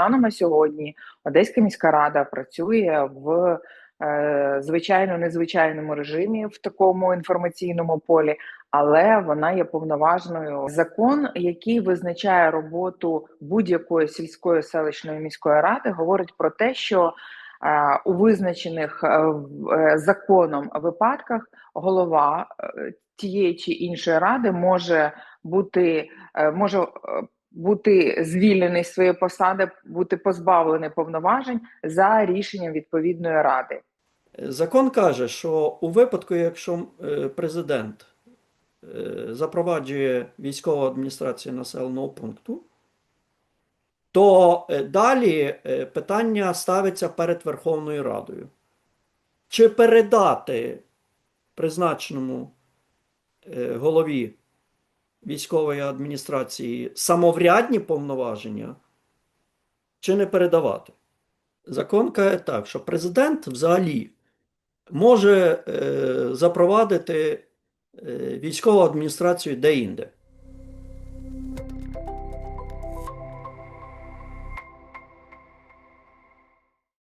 станом на сьогодні Одеська міська рада працює в е, звичайно незвичайному режимі в такому інформаційному полі, але вона є повноважною. Закон, який визначає роботу будь-якої сільської селищної міської ради, говорить про те, що е, у визначених е, законом випадках голова тієї чи іншої ради може бути може бути звільнений з своєї посади, бути позбавлений повноважень за рішенням відповідної ради. Закон каже, що у випадку, якщо е, президент е, запроваджує військову адміністрацію населеного пункту, то е, далі питання ставиться перед Верховною Радою. Чи передати призначеному голові військової адміністрації самоврядні повноваження, чи не передавати? Закон каже так, що президент взагалі може е, запровадити е, військову адміністрацію де-інде.